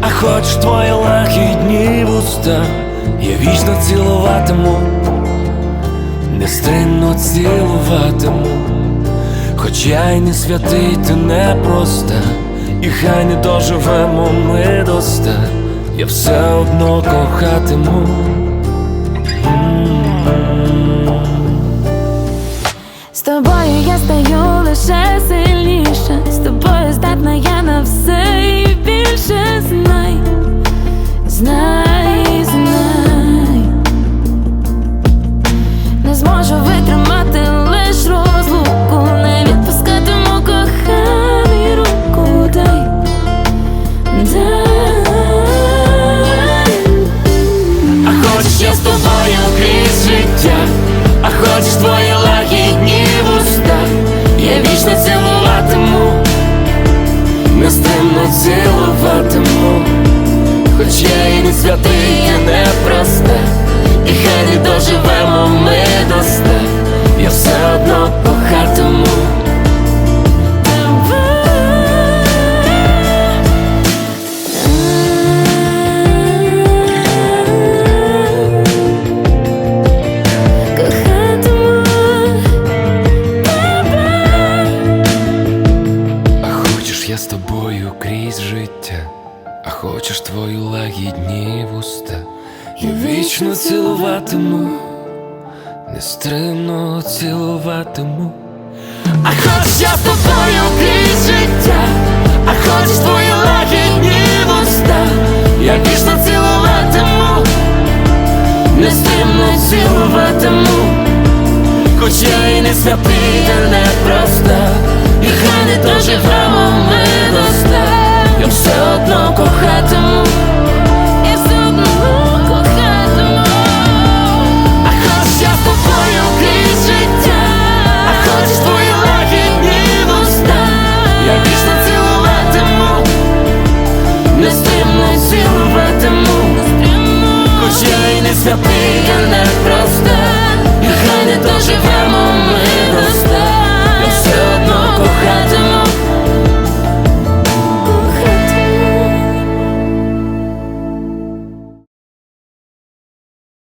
а хочеш твої лагідні вуста, я вічно цілуватиму, нестримно цілуватиму, хоч я й не святий, ти не проста, і хай не доживемо ми до ста, я все одно кохатиму. З тобою я стаю лише А хочеш я з тобою крізь життя, а хочеш твої лагідні вуста, я вічно цілуватиму, нестримно цілуватиму, хоч я і не святий, і не проста, і хай не доживемо я з тобою крізь життя, а хочеш твою лагідні вуста, я вічно цілуватиму, нестримно цілуватиму. А хочеш я з тобою крізь життя, а хочеш твої лагідні вуста, я вічно цілуватиму, нестримно цілуватиму. Хоч я і не святий, та не проста, і хай не доживемо ми